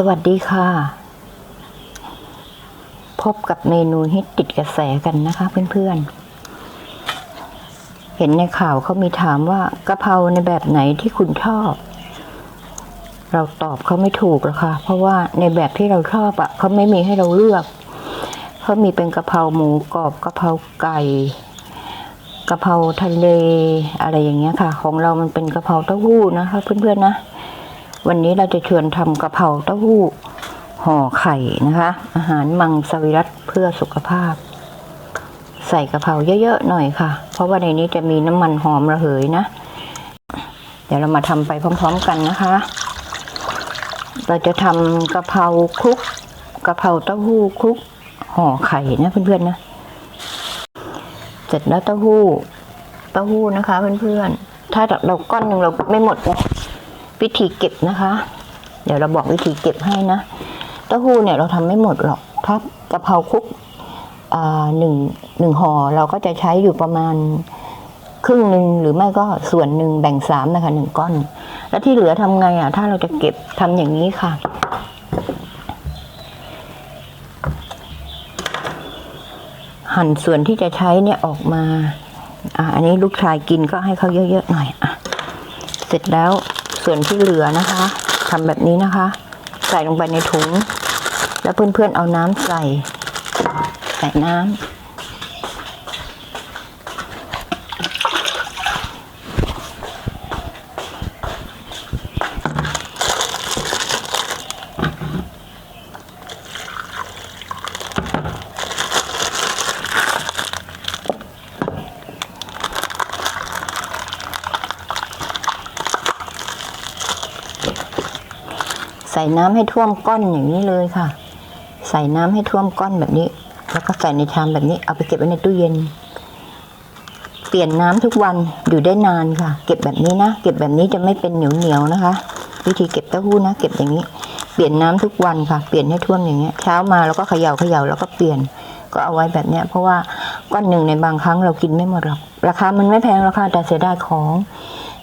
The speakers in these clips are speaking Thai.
สวัสดีค่ะ พบกับเมนูฮิตติดกระแสกันนะคะเพื่อนๆ เห็นในข่าวเขามีถามว่ากะเพราในแบบไหนที่คุณชอบ เราตอบเขาไม่ถูกหรอกค่ะ เพราะว่าในแบบที่เราชอบอะเขาไม่มีให้เราเลือก เขามีเป็นกะเพราหมูกรอบกะเพราไก่กะเพราทะเลอะไรอย่างเงี้ยค่ะ ของเรามันเป็นกะเพราเต้าหู้นะคะเพื่อนๆนะ วันนี้เราจะชวนทำกะเพราเต้าหู้ห่อไข่นะคะ อาหารมังสวิรัตเพื่อสุขภาพ ใส่กะเพราเยอะๆหน่อยค่ะ เพราะว่าในนี้จะมีน้ำมันหอมระเหยนะ เดี๋ยวเรามาทำไปพร้อมๆกันนะคะ เราจะทำกะเพราคลุกกะเพราเต้าหู้คลุกห่อไข่นะเพื่อนๆนะเสร็จแล้วเต้าหู้เต้าหู้นะคะเพื่อนๆถ้าเราก้อนหนึ่งเราไม่หมดเนี่ย วิธีเก็บนะคะ เดี๋ยวเราบอกวิธีเก็บให้นะเต้าหู้เนี่ยเราทำไม่หมดหรอกถ้ากะเพราคลุกอ่าหนึ่งหนึ่งห่อเราก็จะใช้อยู่ประมาณครึ่งหนึ่งหรือไม่ก็ส่วนหนึ่งแบ่งสามนะคะหนึ่งก้อน แล้วที่เหลือทำไงอะ ถ้าเราจะเก็บทำอย่างนี้ค่ะ หั่นส่วนที่จะใช้เนี่ยออกมาอ่าอันนี้ลูกชายกินก็ให้เขาเยอะๆหน่อยอะเสร็จแล้ว ส่วนที่เหลือนะคะทำแบบนี้นะคะ ใส่ลงไปในถุง แล้วเพื่อนๆเอาน้ำใส่ ใส่น้ำ ใส่น้ำให้ท่วมก้อนอย่างนี้เลยค่ะ ใส่น้ำให้ท่วมก้อนแบบนี้ แล้วก็ใส่ในชามแบบนี้ เอาไปเก็บไว้ในตู้เย็น เปลี่ยนน้ำทุกวันอยู่ได้นานค่ะ เก็บแบบนี้นะ เก็บแบบนี้จะไม่เป็นเหนียวเหนียวนะคะ วิธีเก็บเต้าหู้นะ เก็บอย่างนี้ เปลี่ยนน้ำทุกวันค่ะ เปลี่ยนให้ท่วมอย่างเงี้ย เช้ามาแล้วก็เขย่าเขย่าแล้วก็เปลี่ยน ก็เอาไว้แบบเนี้ย เพราะว่าก้อนหนึ่งในบางครั้งเรากินไม่หมดหรอก ราคามันไม่แพงหรอกค่ะ แต่เสียดายของ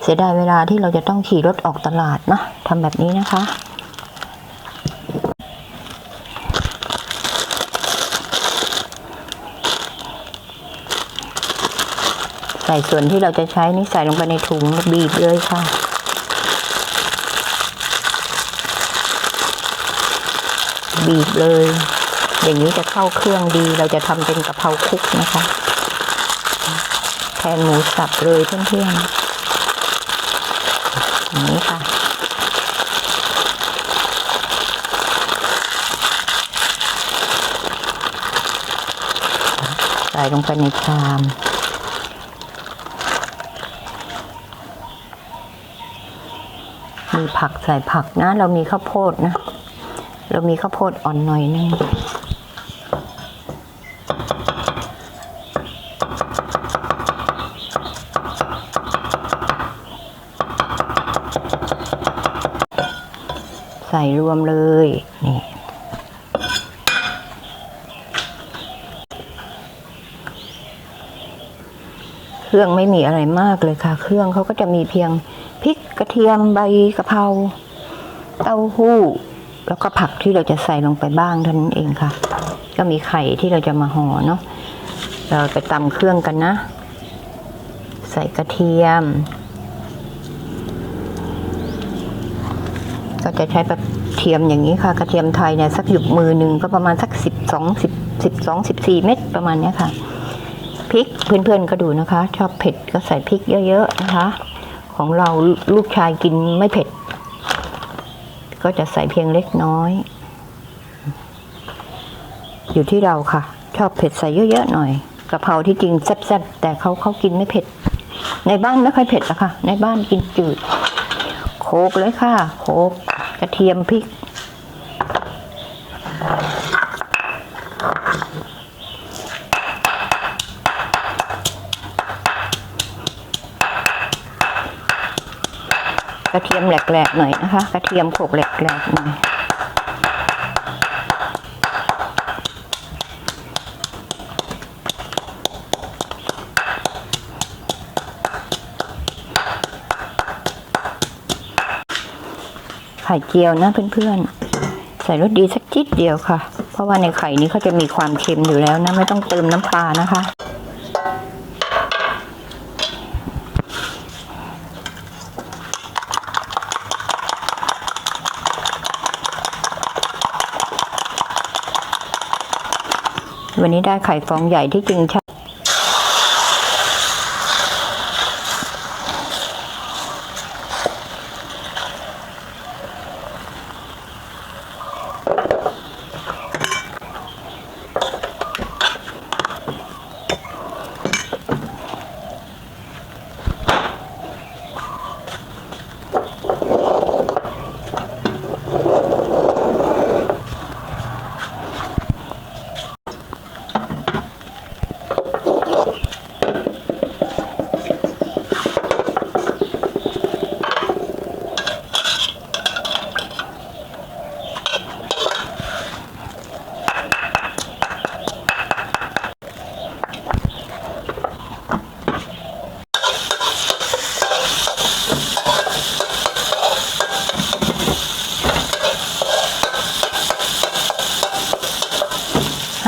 เสียดายเวลาที่เราจะต้องขี่รถออกตลาดนะทำแบบนี้นะคะ ส่ส่วนที่เราจะใช้นี่ใส่ลงไปในถุงบีบเลยค่ะ บีบเลย อย่างนี้จะเข้าเครื่องดีเราจะทำเป็นกะเพราคลุกนะคะ แทนหมูสับเลยเพื่อนๆอย่างนี้ค่ะใส่ลงไปในชาม มีผักใส่ผักนะ เรามีข้าวโพดนะ เรามีข้าวโพดอ่อนหน่อยนึงใส่รวมเลยนี่ รื่องไม่มีอะไรมากเลยค่ะ เครื่องเขาก็จะมีเพียงพริกกระเทียมใบกะเพราเต้าหู้ แล้วก็ผักที่เราจะใส่ลงไปบ้างเท่านั้นเองค่ะ ก็มีไข่ที่เราจะมาห่อเนาะเราไปตำเครื่องกันนะ ใส่กระเทียม ก็จะใช้กระเทียมอย่างนี้ค่ะ กระเทียมไทยเนี่ยสักหยุบมือหนึ่งก็ประมาณสักสิบสองสิบสิบสองสิบสี่เม็ดประมาณนี้ค่ะ พริกเพื่อนๆก็ดูนะคะ ชอบเผ็ดก็ใส่พริกเยอะๆนะคะ ของเราลูกชายกินไม่เผ็ด ก็จะใส่เพียงเล็กน้อย อยู่ที่เราค่ะ ชอบเผ็ดใส่เยอะๆหน่อยกะเพราที่จริงแซ่บๆแต่เขาเขากินไม่เผ็ด ในบ้านไม่ค่อยเผ็ดอะค่ะ ในบ้านกินจืด โคกเลยค่ะ โคกกระเทียมพริก กระเทียมแหลกๆหน่อยนะคะ กระเทียมโขลกแหลกๆหน่อยไข่เจียวนะเพื่อนๆ ใส่รสดีสักจิดเดียวค่ะ เพราะว่าในไข่นี้เขาจะมีความเค็มอยู่แล้วนะ ไม่ต้องเติมน้ำปลานะคะ วันนี้ได้ไข่ฟองใหญ่ที่จริงใช่ ห้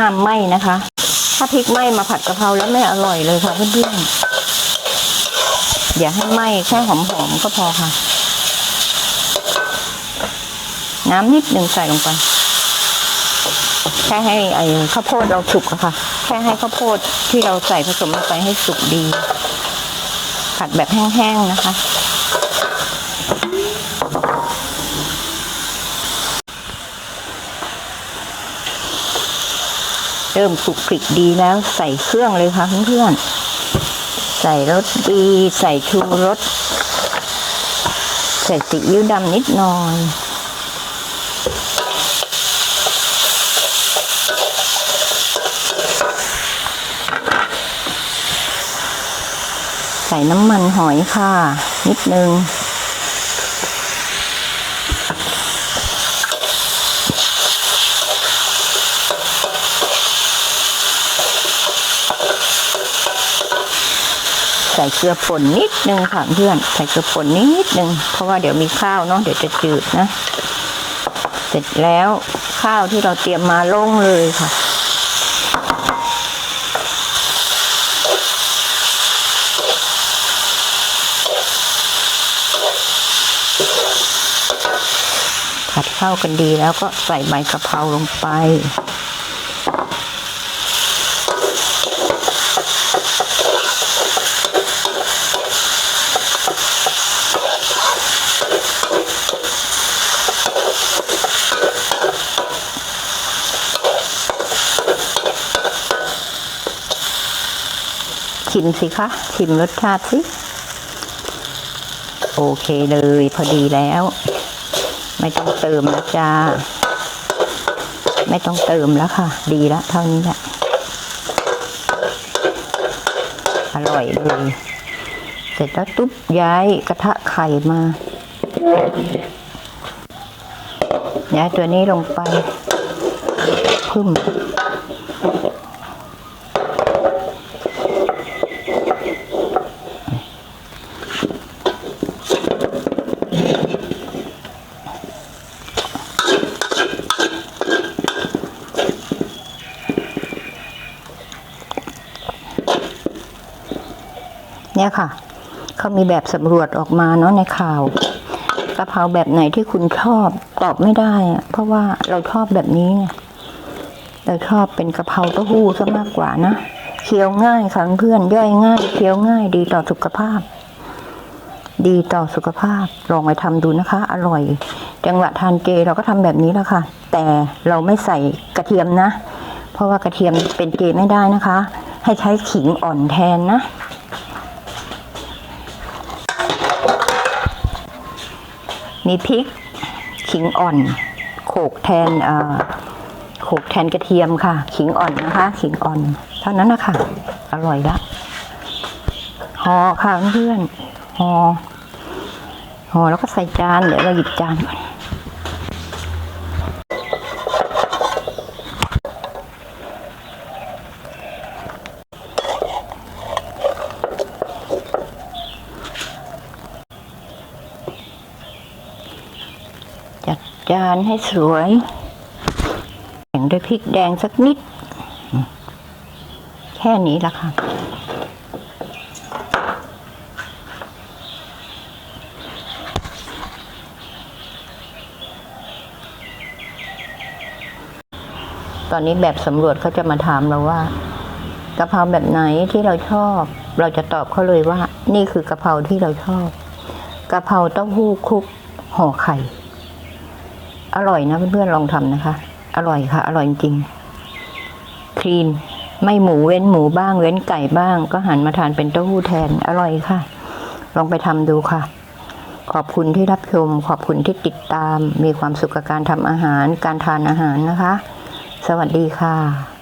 ามไหม้นะคะ ถ้าพริกไหม้มาผัดกะเพราแล้วไม่อร่อยเลยค่ะเพื่อนๆอย่าให้ไหม้แค่หอมๆก็พอค่ะ น้ำนิดหนึ่งใส่ลงไป แค่ให้ไอ้ข้าวโพดเราสุกอะค่ะ แค่ให้ข้าวโพดที่เราใส่ผสมลงไปให้สุกดี ผัดแบบแห้งๆนะคะ เริ่มคลุกคลิกดีแล้วใส่เครื่องเลยค่ะเพื่อนๆใส่รสดีใส่ชูรสใส่ซีอิ๊วดำนิดหน่อย ใส่น้ำมันหอยค่ะ นิดนึง ใส่เกลือป่นนิดนึงค่ะเพื่อนใส่เกลือป่นนิดนึงเพราะว่าเดี๋ยวมีข้าวเนาะเดี๋ยวจะจืดนะ เสร็จแล้วข้าวที่เราเตรียมมาลงเลยค่ะผัดข้าวกันดีแล้วก็ใส่ใบกะเพราลงไป ชิมสิคะ ชิมรสชาติสิ โอเคเลยพอดีแล้ว ไม่ต้องเติมแล้วจ้า ไม่ต้องเติมแล้วค่ะ ดีแล้วเท่านี้แหละอร่อยเลย เสร็จแล้วตุ๊บย้ายกระทะไข่มาย้ายตัวนี้ลงไปพึ่ม เนี่ยค่ะ เขามีแบบสำรวจออกมาเนาะในข่าวกะเพราแบบไหนที่คุณชอบตอบไม่ได้อะเพราะว่าเราชอบแบบนี้ไงเราชอบเป็นกะเพราเต้าหู้ซะมากกว่านะเคี้ยวง่ายค่ะเพื่อนย่อยง่ายเคี้ยวง่ายดีต่อสุขภาพ ดีต่อสุขภาพลองไปทำดูนะคะ อร่อย จังหวะทานเจเราก็ทำแบบนี้แหละค่ะ แต่เราไม่ใส่กระเทียมนะ เพราะว่ากระเทียมเป็นเจไม่ได้นะคะ ให้ใช้ขิงอ่อนแทนนะ มีพริกขิงอ่อน โขกแทนเอ่อโขกแทนกระเทียมค่ะ ขิงอ่อนนะคะ ขิงอ่อน เท่านั้นนะคะอร่อยละห่อค่ะเพื่อนห่อห่อแล้วก็ใส่จานเดี๋ยวเราหยิบจานก่อน จานให้สวยด้วยพริกแดงสักนิด แค่นี้ละค่ะ ตอนนี้แบบสำรวจเขาจะมาถามเราว่ากะเพราแบบไหนที่เราชอบ เราจะตอบเขาเลยว่า นี่คือกะเพราที่เราชอบกะเพราเต้าหู้คลุกห่อไข่ อร่อยนะเพื่อนๆลองทำนะคะ อร่อยค่ะ อร่อยจริงคลีนไม่หมูเว้นหมูบ้างเว้นไก่บ้าง ก็หันมาทานเป็นเต้าหู้แทนอร่อยค่ะ ลองไปทำดูค่ะ ขอบคุณที่รับชม ขอบคุณที่ติดตาม มีความสุขกับการทำอาหาร การทานอาหารนะคะ สวัสดีค่ะ